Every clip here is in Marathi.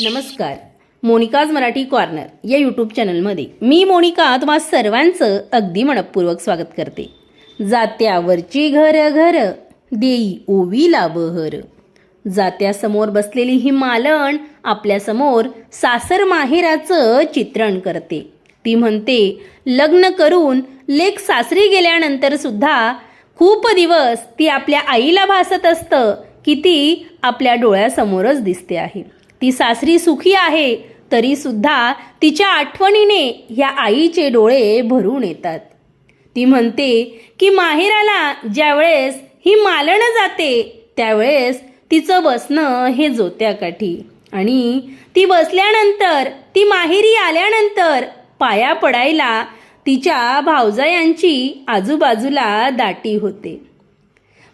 नमस्कार. मोनिकाज मराठी कॉर्नर या यूट्यूब चॅनलमध्ये मी मोनिका तुम्हा सर्वांचं अगदी मनपूर्वक स्वागत करते. जात्यावरची घर घर देई ओवीला बहर. जात्यासमोर बसलेली ही मालण आपल्यासमोर सासर माहेराचं चित्रण करते. ती म्हणते लग्न करून लेख सासरी गेल्यानंतर सुद्धा खूप दिवस ती आपल्या आईला भासत असतं की ती आपल्या डोळ्यासमोरच दिसते आहे. ती सासरी सुखी आहे तरी सुद्धा तिच्या आठवणीने ह्या आईचे डोळे भरून येतात. ती म्हणते की माहेराला ज्यावेळेस ही मालणं जाते त्यावेळेस तिचं बसणं हे जोत्याकाठी. आणि ती बसल्यानंतर ती माहेरी आल्यानंतर पाया पडायला तिच्या भावजायांची आजूबाजूला दाटी होते.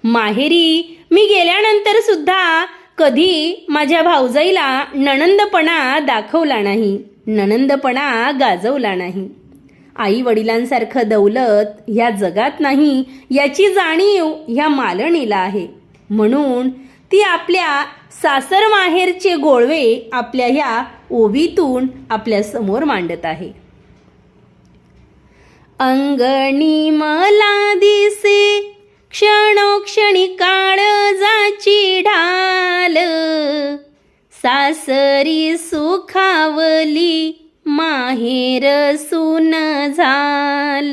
माहेरी मी गेल्यानंतर सुद्धा कधी माझ्या भाऊजाईला नणंदपणा दाखवला नाही नणंदपणा गाजवला नाही. आई वडिलांसारखं दौलत ह्या जगात नाही याची जाणीव ह्या मालणीला आहे. म्हणून ती आपल्या सासर माहेरचे गोळवे आपल्या ह्या ओवीतून आपल्यासमोर मांडत आहे. अंगणी मला दिसे क्षणोक्षणी काळजाची ढा सासरी सुखावली माहेर सुन झाल.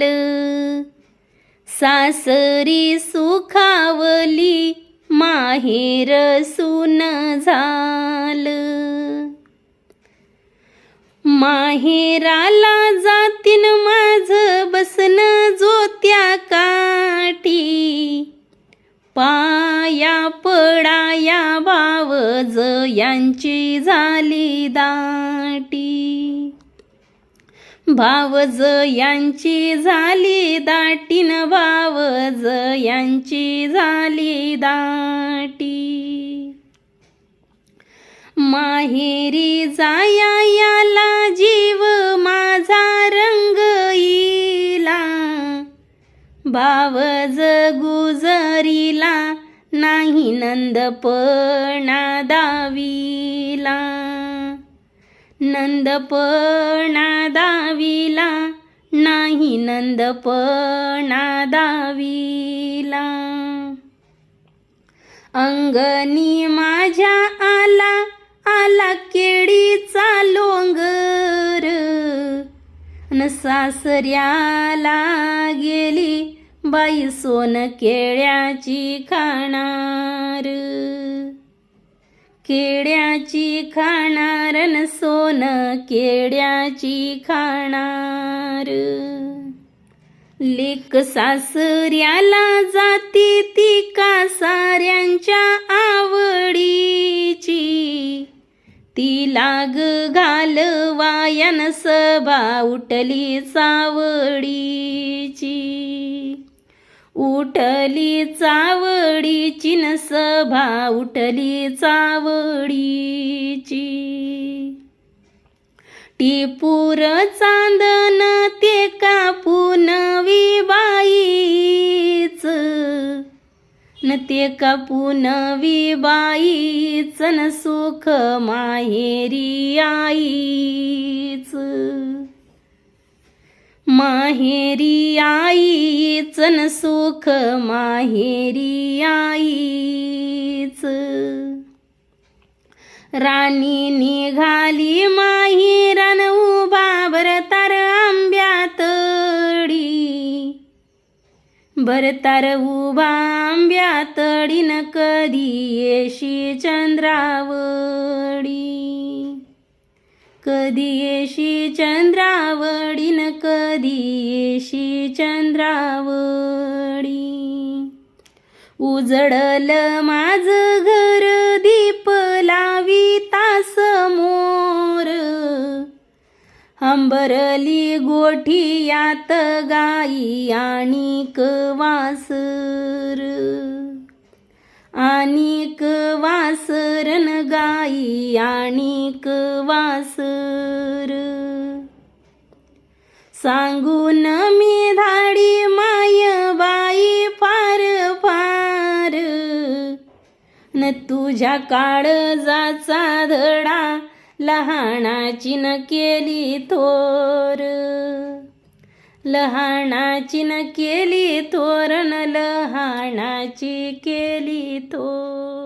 सासरी सुखावली माहेर सुन झाल. माहेराला जातीन माझ बसन जो पाया पडाया भावज यांची झाली दाटी. भावज यांची झाली दाटीन भावज यांची झाली दाटी. माहेरी जाया या भाव जगुजरीला नाही नंदपणा दावीला. नंदपणा दावीला नाही नंदपणा दावीला. अंगणी माझ्या आला आला केळीचा लोंगर. न सासऱ्याला गेली बाई सोन केळ्याची खाणार. केळ्याची खाणार न सोन केळ्याची खाणार. लेक सासऱ्याला जाती ती का साऱ्यांच्या आवडीची? ती लाग घालवायन सभा उठली सावडीची. उठली चावडीची न सभा उठली चावडीची. टिपूर चांदन ते कापून विबाईच न ते कापून विबाईच न सुख माहेरी आईच. माहेरी आईच न सुख माहेरी आईच. राणी निघाली माहिरान उभा भरतार आंब्यातडी भरतार उभा आंब्यातडीन कधी येशी चंद्रावडी. कधी येशी चंद्रावडीन कधी येशी चंद्रावडी उजडलं माझ घर दीप लावी तासमोर हंबरली गोठियात गाई आणि कवासर. आणिक वासरन गाई आणिक वासर. सांगून मी धाडी माय बाई फार फार. न तुझ्या काळजाचा धडा लहानाची न केली थोर. लहानाची न केली तोरण लहानाची केली तो.